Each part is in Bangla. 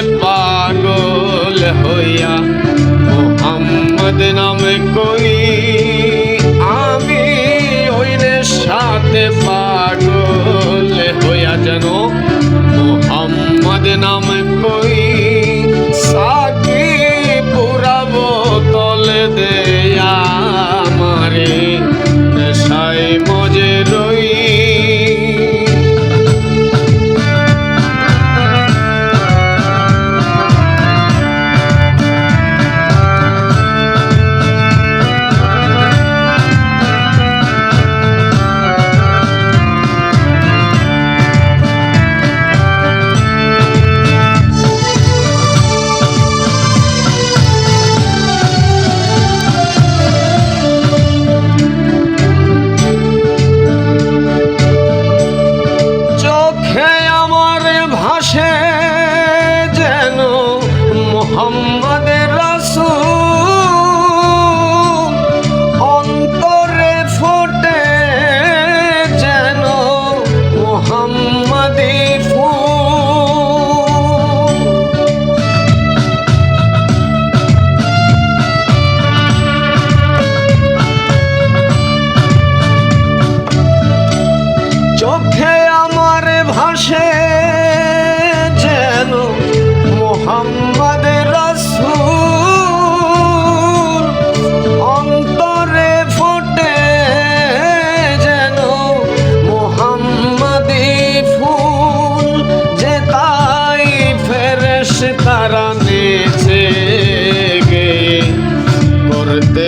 ship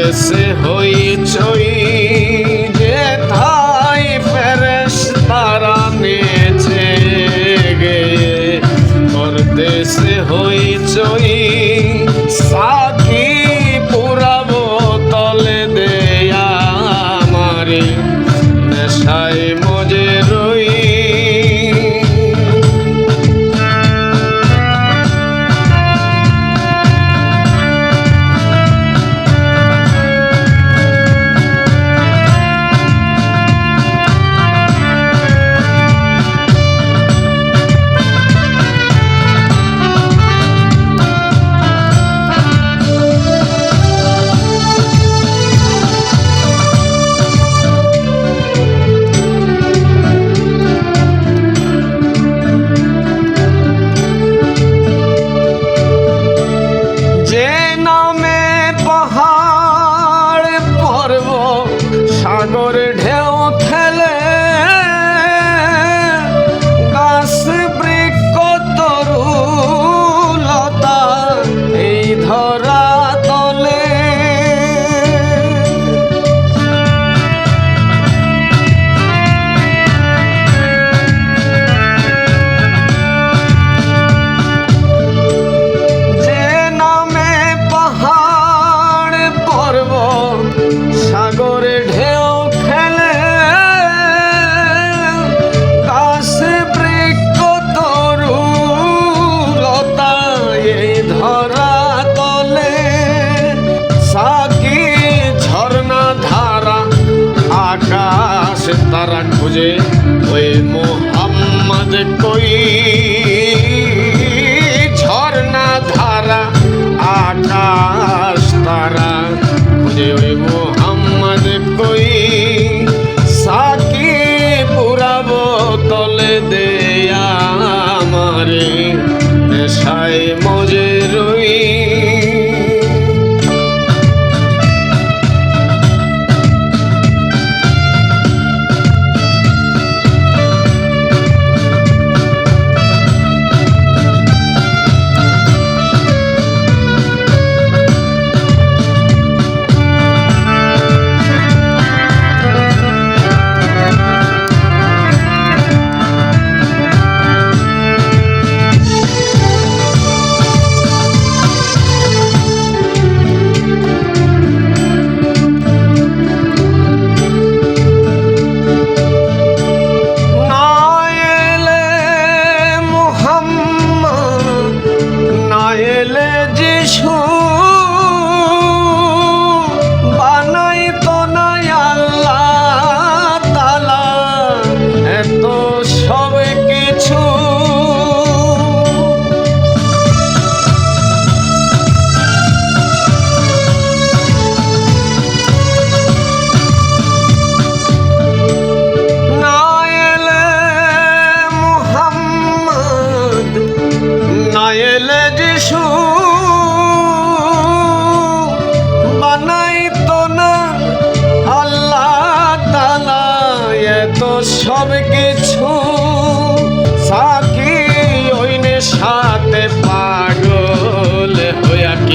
উঠেছে হই ছই যে থাই ফেরেস তারা নেছে গে পরদেশে হই চই সাথী পুরাবো তলে দেয়া আমারে। ধরা যে ওই মোহাম্মদ কই? ঝর্ণা ধারা, আকাশ তারা, খুঁজে ওই মোহাম্মদ কই? সাকি পুরাবো তলে দেয়া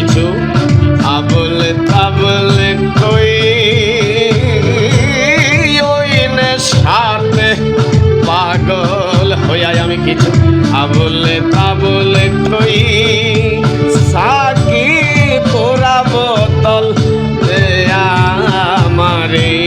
কিছু আবলে তাবলে কই? ওই সাথে পাগল হইয়াই আমি কিছু। আবলে তাবলে কই? সাকি পোড়া বোতল আমারে।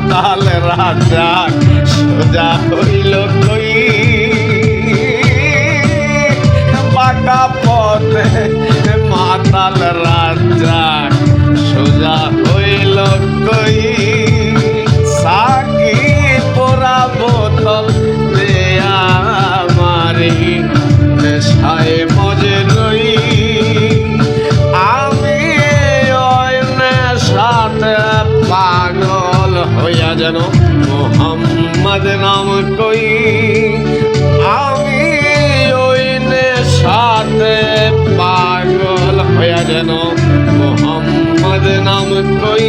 মাতাল রাজা সোজা হইল কই? বাঁকা পথে মাতাল রাজা মোহাম্মদ নাম কই? আমি ওই সাথে পাগল হয়ে যেন মোহাম্মদ নাম কই?